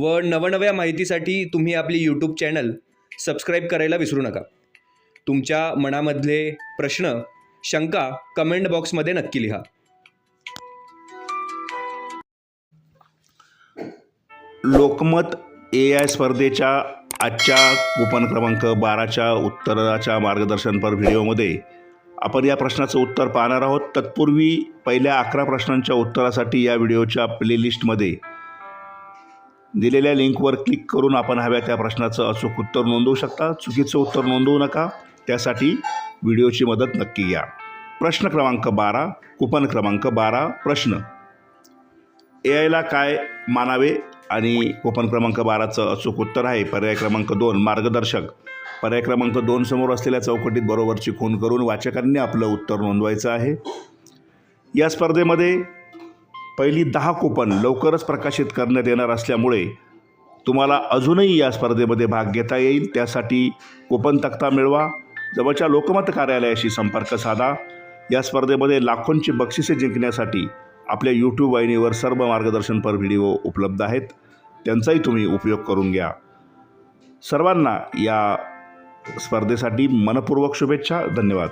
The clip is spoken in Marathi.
व नवनव्या माहितीसाठी तुम्ही आपली यूट्यूब चॅनल सबस्क्राईब करायला विसरू नका. तुमच्या मनामधले प्रश्न शंका कमेंट बॉक्समध्ये नक्की लिहा. लोकमत ए आय स्पर्धेच्या आजच्या कुपन क्रमांक बाराच्या उत्तराच्या मार्गदर्शनपर व्हिडिओमध्ये आपण या प्रश्नाचं उत्तर पाहणार आहोत. तत्पूर्वी पहिल्या अकरा प्रश्नांच्या उत्तरासाठी या व्हिडिओच्या प्लेलिस्टमध्ये दिलेल्या लिंकवर क्लिक करून आपण हव्या त्या प्रश्नाचं अचूक उत्तर नोंदवू शकता. चुकीचं उत्तर नोंदवू नका. त्यासाठी व्हिडिओची मदत नक्की घ्या. प्रश्न क्रमांक बारा कुपन क्रमांक बारा प्रश्न. ए आयला काय मानावे आणि कुपन क्रमांक बाराचं अचूक उत्तर आहे. पर्याय क्रमांक दोन मार्गदर्शक. पर्याय क्रमांक दोन समोर असलेल्या चौकटीत बरोबरची खून करून वाचकांनी आपलं उत्तर नोंदवायचं आहे. या स्पर्धेमध्ये पहिली दहा कुपन लवकरच प्रकाशित करण्यात येणार असल्यामुळे तुम्हाला अजूनही या स्पर्धेमध्ये भाग घेता येईल. त्यासाठी कुपन तक्ता मिळवा. जवळच्या लोकमत कार्यालयाशी संपर्क साधा. या स्पर्धेमध्ये लाखोंची बक्षिसे जिंकण्यासाठी आपल्या यूट्यूब वाहिनीवर सर्व मार्गदर्शनपर व्हिडिओ उपलब्ध आहेत. त्यांचाही तुम्ही उपयोग करून घ्या. सर्वांना या स्पर्धेसाठी मनपूर्वक शुभेच्छा. धन्यवाद.